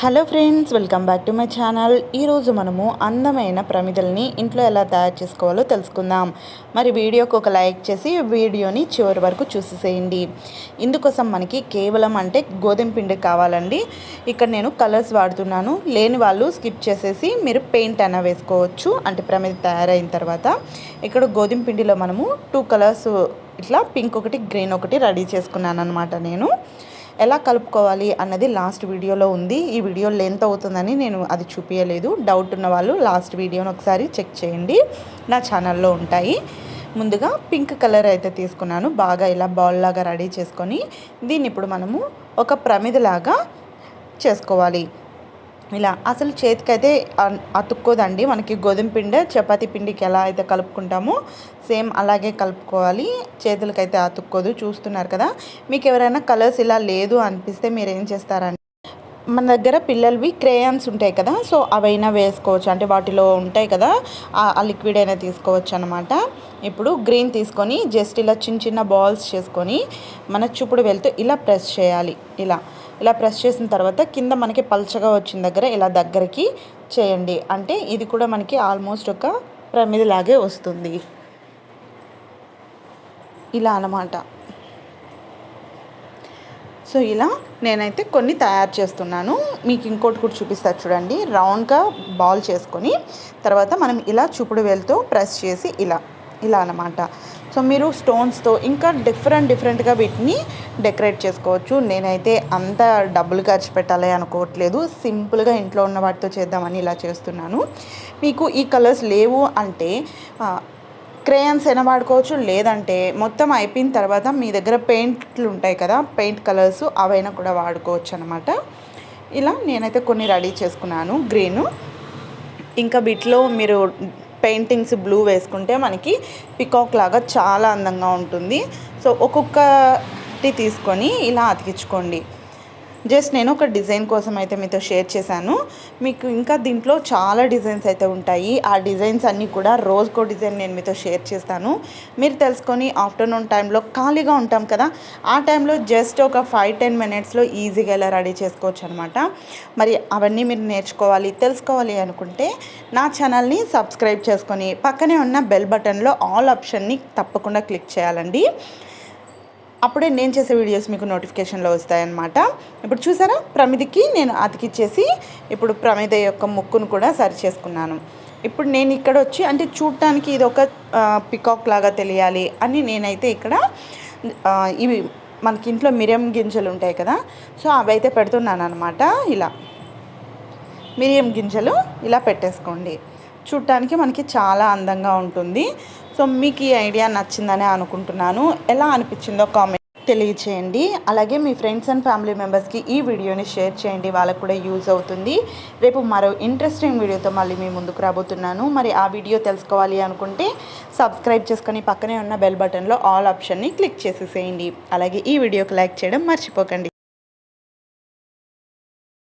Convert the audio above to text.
Hello friends welcome back to my channel. ఈరోజు మనము అందమైన ప్రమిదల్ని ఇంట్లో ఎలా తయారు చేసుకోవాలో తెలుసుకుందాం. మరి వీడియోకి ఒక లైక్ చేసి వీడియోని చివరి వరకు చూసేసేయండి. ఇందుకోసం మనకి కేవలం అంటే గోధుమ పిండి కావాలండి. ఇక్కడ నేను కలర్స్ వాడుతున్నాను. లేని వాళ్ళు స్కిప్ చేసేసి మీరు పెయింట్ అయినా వేసుకోవచ్చు. అంటే ప్రమిద తయారైన తర్వాత ఇక్కడ గోధుమ పిండిలో మనము టూ కలర్స్ ఇట్లా పింక్ ఒకటి గ్రీన్ ఒకటి రెడీ చేసుకున్నాను అనమాట నేను. ఎలా కలుపుకోవాలి అన్నది లాస్ట్ వీడియోలో ఉంది. ఈ వీడియో లెంత్ అవుతుందని నేను అది చూపించలేదు డౌట్ ఉన్న వాళ్ళు లాస్ట్ వీడియోని ఒకసారి చెక్ చేయండి. నా ఛానల్లో ఉంటాయి. ముందుగా పింక్ కలర్ అయితే తీసుకున్నాను. బాగా ఇలా బౌల్ లాగా రెడీ చేసుకొని దీన్ని ఇప్పుడు మనము ఒక ప్రమిదలాగా చేసుకోవాలి. ఇలా అసలు చేతికైతే అతుక్కోదండి. మనకి గోధుమ పిండి చపాతీ పిండికి ఎలా అయితే కలుపుకుంటామో సేమ్ అలాగే కలుపుకోవాలి. చేతులకైతే అతుక్కోదు చూస్తున్నారు కదా. మీకు ఎవరైనా కలర్స్ ఇలా లేదు అనిపిస్తే మీరు ఏం చేస్తారంటే మన దగ్గర పిల్లలవి క్రేయాన్స్ ఉంటాయి కదా సో అవైనా వేసుకోవచ్చు. అంటే వాటిలో ఉంటాయి కదా ఆ- ఆ లిక్విడ్ అయినా తీసుకోవచ్చు అనమాట ఇప్పుడు గ్రీన్ తీసుకొని జస్ట్ ఇలా చిన్న చిన్న బాల్స్ చేసుకొని మన చూపుడు వెళ్తూ ఇలా ప్రెస్ చేయాలి. ఇలా ఇలా ప్రెస్ చేసిన తర్వాత కింద మనకి పల్చగా వచ్చిన దగ్గర ఇలా దగ్గరికి చేయండి. అంటే ఇది కూడా మనకి ఆల్మోస్ట్ ఒక ప్రమిదిలాగే వస్తుంది. ఇలా అన్నమాట. సో ఇలా నేనైతే కొన్ని తయారు చేస్తున్నాను. మీకు ఇంకోటి కూడా చూపిస్తారు చూడండి. రౌండ్గా బాల్ చేసుకొని తర్వాత మనం ఇలా చూపుడు వేలుతో ప్రెస్ చేసి ఇలా ఇలా అన్నమాట. సో మీరు స్టోన్స్తో ఇంకా డిఫరెంట్ డిఫరెంట్గా వీటిని డెకరేట్ చేసుకోవచ్చు. నేనైతే అంత డబ్బులు ఖర్చు పెట్టాలి అనుకోవట్లేదు. సింపుల్గా ఇంట్లో ఉన్న వాటితో చేద్దామని ఇలా చేస్తున్నాను. మీకు ఈ కలర్స్ లేవు అంటే క్రేయన్స్ అయినా వాడుకోవచ్చు. లేదంటే మొత్తం అయిపోయిన తర్వాత మీ దగ్గర పెయింట్లు ఉంటాయి కదా పెయింట్ కలర్స్ అవైనా కూడా వాడుకోవచ్చు అనమాట ఇలా నేనైతే కొన్ని రెడీ చేసుకున్నాను. గ్రీను ఇంకా వీటిలో మీరు పెయింటింగ్స్ బ్లూ వేసుకుంటే మనకి పికాక్ లాగా చాలా అందంగా ఉంటుంది. సో ఒక్కొక్కటి తీసుకొని ఇలా అతికించుకోండి. జస్ట్ నేను ఒక డిజైన్ కోసం అయితే మీతో షేర్ చేశాను. మీకు ఇంకా దీంట్లో చాలా డిజైన్స్ అయితే ఉంటాయి. ఆ డిజైన్స్ అన్నీ కూడా రోజుకో డిజైన్ నేను మీతో షేర్ చేస్తాను. మీరు తెలుసుకొని ఆఫ్టర్నూన్ టైంలో ఖాళీగా ఉంటాం కదా ఆ టైంలో జస్ట్ ఒక ఫైవ్ టెన్ మినిట్స్లో ఈజీగా ఎలా రెడీ చేసుకోవచ్చు అనమాట మరి అవన్నీ మీరు నేర్చుకోవాలి తెలుసుకోవాలి అనుకుంటే నా ఛానల్ని సబ్స్క్రైబ్ చేసుకొని పక్కనే ఉన్న బెల్ బటన్లో ఆల్ ఆప్షన్ని తప్పకుండా క్లిక్ చేయాలండి. అప్పుడే నేను చేసే వీడియోస్ మీకు నోటిఫికేషన్లో వస్తాయన్నమాట. ఇప్పుడు చూసారా? ప్రమిదికి నేను అతికిచ్చేసి ఇప్పుడు ప్రమిద యొక్క ముక్కును కూడా సరి చేసుకున్నాను. ఇప్పుడు నేను ఇక్కడ వచ్చి అంటే చూడటానికి ఇది ఒక పికాక్ లాగా తెలియాలి అని నేనైతే ఇక్కడ ఇవి మనకి ఇంట్లో మిరియం గింజలు ఉంటాయి కదా సో అవి అయితే పెడుతున్నాను అనమాట ఇలా మిరియం గింజలు ఇలా పెట్టేసుకోండి. చూడటానికి మనకి చాలా అందంగా ఉంటుంది. సో మీకు ఈ ఐడియా నచ్చిందని అనుకుంటున్నాను. ఎలా అనిపించిందో కామెంట్ తెలియచేయండి. అలాగే మీ ఫ్రెండ్స్ అండ్ ఫ్యామిలీ మెంబర్స్కి ఈ వీడియోని షేర్ చేయండి. వాళ్ళకు కూడా యూజ్ అవుతుంది. రేపు మరో ఇంట్రెస్టింగ్ వీడియోతో మళ్ళీ మీ ముందుకు రాబోతున్నాను. మరి ఆ వీడియో తెలుసుకోవాలి అనుకుంటే సబ్స్క్రైబ్ చేసుకొని పక్కనే ఉన్న బెల్ బటన్లో ఆల్ ఆప్షన్ని క్లిక్ చేసేసేయండి. అలాగే ఈ వీడియోకి లైక్ చేయడం మర్చిపోకండి.